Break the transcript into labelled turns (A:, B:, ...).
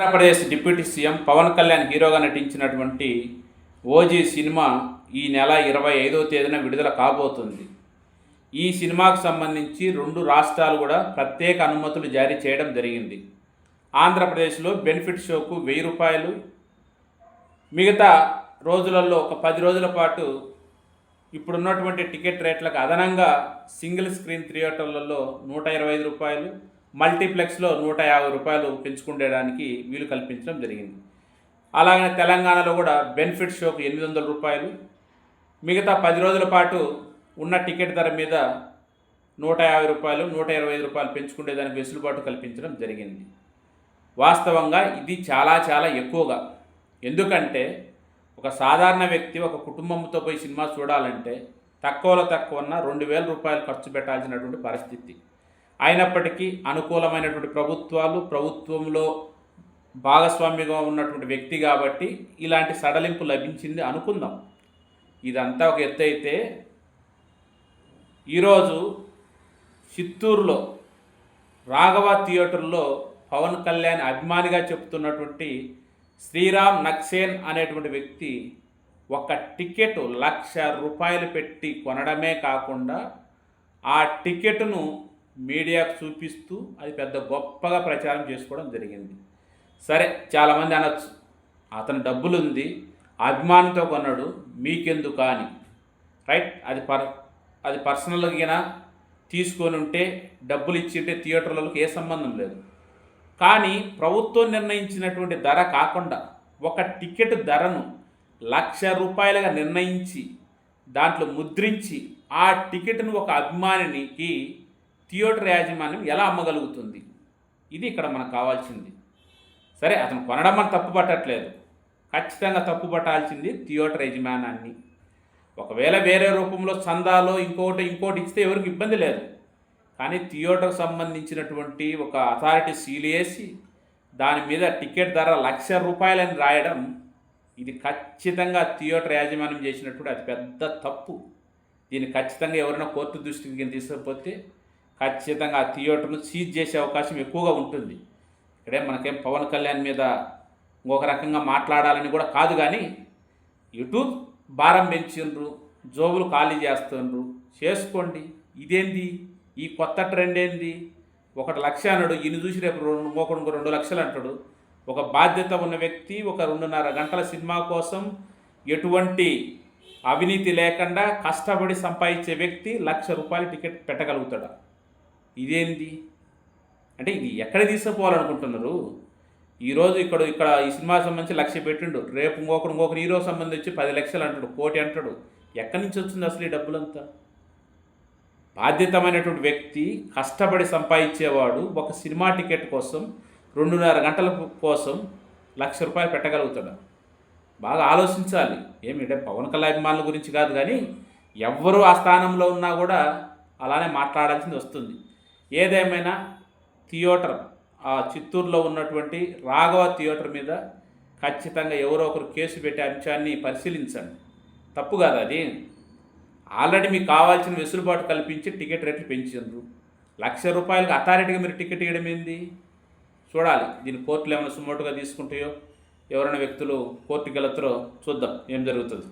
A: Andhra Pradesh deputy CM Pawan Kalyan హీరోగా నటించినటువంటి OG cinema ఈ నెల ఇరవై ఐదో తేదీన విడుదల కాబోతుంది. ఈ సినిమాకు సంబంధించి రెండు రాష్ట్రాలు కూడా ప్రత్యేక అనుమతులు జారీ చేయడం జరిగింది. ఆంధ్రప్రదేశ్లో బెనిఫిట్ షోకు వెయ్యి రూపాయలు మిగతా రోజులలో ఒక పది రోజుల పాటు ఇప్పుడున్నటువంటి టికెట్ రేట్లకు అదనంగా సింగిల్ స్క్రీన్ థియేటర్లలో నూట ఇరవై ఐదు రూపాయలు మల్టీప్లెక్స్లో నూట యాభై రూపాయలు పెంచుకుండేడానికి వీలు కల్పించడం జరిగింది. అలాగనే తెలంగాణలో కూడా బెనిఫిట్ షోకు ఎనిమిది వందల రూపాయలు మిగతా పది రోజుల పాటు ఉన్న టికెట్ ధర మీద నూట యాభై రూపాయలు నూట ఇరవై ఐదు రూపాయలు పెంచుకునేదానికి వెసులుబాటు కల్పించడం జరిగింది. వాస్తవంగా ఇది చాలా చాలా ఎక్కువగా. ఎందుకంటే ఒక సాధారణ వ్యక్తి ఒక కుటుంబంతో పోయి సినిమా చూడాలంటే తక్కువలో తక్కువ ఉన్న రెండు వేల రూపాయలు ఖర్చు పెట్టాల్సినటువంటి పరిస్థితి. అయినప్పటికీ అనుకూలమైనటువంటి ప్రభుత్వాలు ప్రభుత్వంలో భాగస్వామ్యంగా ఉన్నటువంటి వ్యక్తి కాబట్టి ఇలాంటి సడలింపు లభించింది అనుకుందాం. ఇదంతా ఒక ఎత్తు అయితే ఈరోజు చిత్తూరులో రాఘవ థియేటర్లో పవన్ కళ్యాణ్ అభిమానిగా చెప్తున్నటువంటి శ్రీరామ్ నక్సేన్ అనేటువంటి వ్యక్తి ఒక టికెట్ లక్ష రూపాయలు పెట్టి కొనడమే కాకుండా ఆ టికెట్ను మీడియాకు చూపిస్తూ అది పెద్ద గొప్పగా ప్రచారం చేసుకోవడం జరిగింది. సరే చాలామంది అనొచ్చు. అతను డబ్బులుంది అభిమానితో అభిమానంతో కొన్నాడు మీకెందుకు అని. రైట్? అది పర్ అది పర్సనల్గా తీసుకొని ఉంటే డబ్బులు ఇచ్చింటే థియేటర్లకు ఏ సంబంధం లేదు. కానీ ప్రభుత్వం నిర్ణయించినటువంటి ధర కాకుండా ఒక టికెట్ ధరను లక్ష రూపాయలుగా నిర్ణయించి దాంట్లో ముద్రించి ఆ టికెట్ను ఒక అభిమానికి థియేటర్ యాజమాన్యం ఎలా అమ్మగలుగుతుంది? ఇది ఇక్కడ మనకు కావాల్సింది. సరే అతను కొనడం మనం తప్పు పట్టట్లేదు. ఖచ్చితంగా తప్పు పట్టాల్సింది థియేటర్ యజమానాన్ని. ఒకవేళ వేరే రూపంలో చందాలో ఇంకోటి ఇంకోటి ఇస్తే ఎవరికి ఇబ్బంది లేదు. కానీ థియేటర్ సంబంధించినటువంటి ఒక అథారిటీ సీల్ వేసి దాని మీద టికెట్ ధర లక్ష రూపాయలని రాయడం ఇది ఖచ్చితంగా థియేటర్ యాజమాన్యం చేసినటువంటి అతి పెద్ద తప్పు. దీన్ని ఖచ్చితంగా ఎవరైనా కోర్టు దృష్టికి తీసుకపోతే ఖచ్చితంగా ఆ థియేటర్ను సీజ్ చేసే అవకాశం ఎక్కువగా ఉంటుంది. ఇక్కడే మనకేం పవన్ కళ్యాణ్ మీద ఇంకొక రకంగా మాట్లాడాలని కూడా కాదు కానీ ఇటు భారం పెంచిండ్రు జోబులు ఖాళీ చేస్తుండ్రు. చేసుకోండి. ఇదేంది? ఈ కొత్త ట్రెండ్ ఏంది? ఒకటి లక్ష అన్నాడు ఈయన చూసి రేపు రెండు ఇంకొకడు రెండు లక్షలు అంటాడు. ఒక బాధ్యత ఉన్న వ్యక్తి ఒక రెండున్నర గంటల సినిమా కోసం ఎటువంటి అవినీతి లేకుండా కష్టపడి సంపాదించే వ్యక్తి లక్ష రూపాయల టికెట్ పెట్టగలుగుతాడు? ఇదేంటి? అంటే ఇది ఎక్కడ తీసుకుపోవాలనుకుంటున్నారు? ఈరోజు ఇక్కడ ఇక్కడ ఈ సినిమా సంబంధించి లక్ష పెట్టిండు. రేపు ఇంకొకరు ఇంకొకరు హీరో సంబంధించి పది లక్షలు అంటాడు కోటి అంటాడు. ఎక్కడి నుంచి వచ్చింది అసలు ఈ డబ్బులంతా? బాధ్యతమైనటువంటి వ్యక్తి కష్టపడి సంపాదించేవాడు ఒక సినిమా టికెట్ కోసం రెండున్నర గంటల కోసం లక్ష రూపాయలు పెట్టగలుగుతాడు. బాగా ఆలోచించాలి. ఏమిటంటే పవన్ కళ్యాణ్ అభిమానుల గురించి కాదు కానీ ఎవ్వరు ఆ స్థానంలో ఉన్నా కూడా అలానే మాట్లాడాల్సింది వస్తుంది. ఏదేమైనా థియేటర్ ఆ చిత్తూరులో ఉన్నటువంటి రాఘవ థియేటర్ మీద ఖచ్చితంగా ఎవరో ఒకరు కేసు పెట్టే అంశాన్ని పరిశీలించండి. తప్పు కాదు అది. ఆల్రెడీ మీకు కావాల్సిన వెసులుబాటు కల్పించి టికెట్ రేట్లు పెంచారు లక్ష రూపాయలకు అథారిటీగా మీరు టికెట్ ఇవ్వడం ఏంది? చూడాలి. దీన్ని కోర్టులు ఏమైనా సుమోటుగా తీసుకుంటాయో ఎవరైనా వ్యక్తులు కోర్టుకి వెళ్తారో చూద్దాం. ఏం జరుగుతుంది?